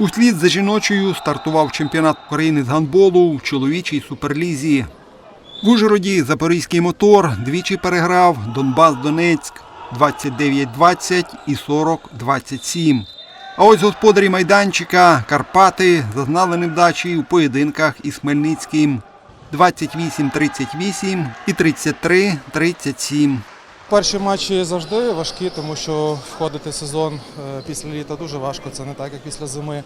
Услід за жіночою стартував чемпіонат України з гандболу в чоловічій суперлізі. В Ужгороді запорізький мотор двічі переграв Донбас Донецьк 29-20 і 40-27. А ось господарі майданчика Карпати зазнали невдачі у поєдинках із Хмельницьким 28-38 і 33-37. Перші матчі завжди важкі, тому що входити в сезон е, після літа дуже важко. Це не так, як після зими.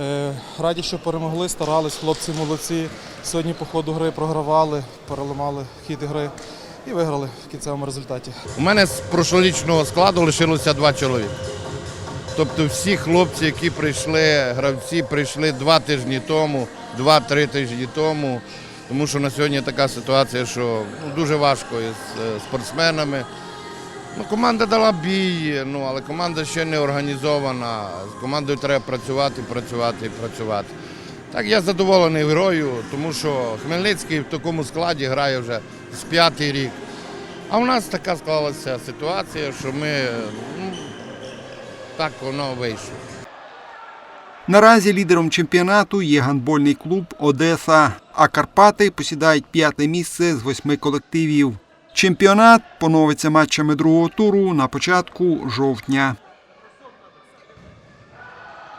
Е, Раді, що перемогли, старались, хлопці молодці. Сьогодні по ходу гри програвали, переламали хід гри і виграли в кінцевому результаті. У мене з прошлорічного складу лишилося два чоловіка. Тобто всі хлопці, які прийшли, гравці прийшли два тижні тому, два-три тижні тому. Тому що на сьогодні така ситуація, що ну, дуже важко із е, спортсменами. Ну, команда дала бій, ну, але команда ще не організована. З командою треба працювати, працювати і працювати. Так, я задоволений грою, тому що Хмельницький в такому складі грає вже з п'ятий рік. А у нас така склалася ситуація, що ми ну, так воно вийшло. Наразі лідером чемпіонату є гандбольний клуб Одеса, а Карпати посідають п'яте місце з восьми колективів. Чемпіонат поновиться матчами другого туру на початку жовтня.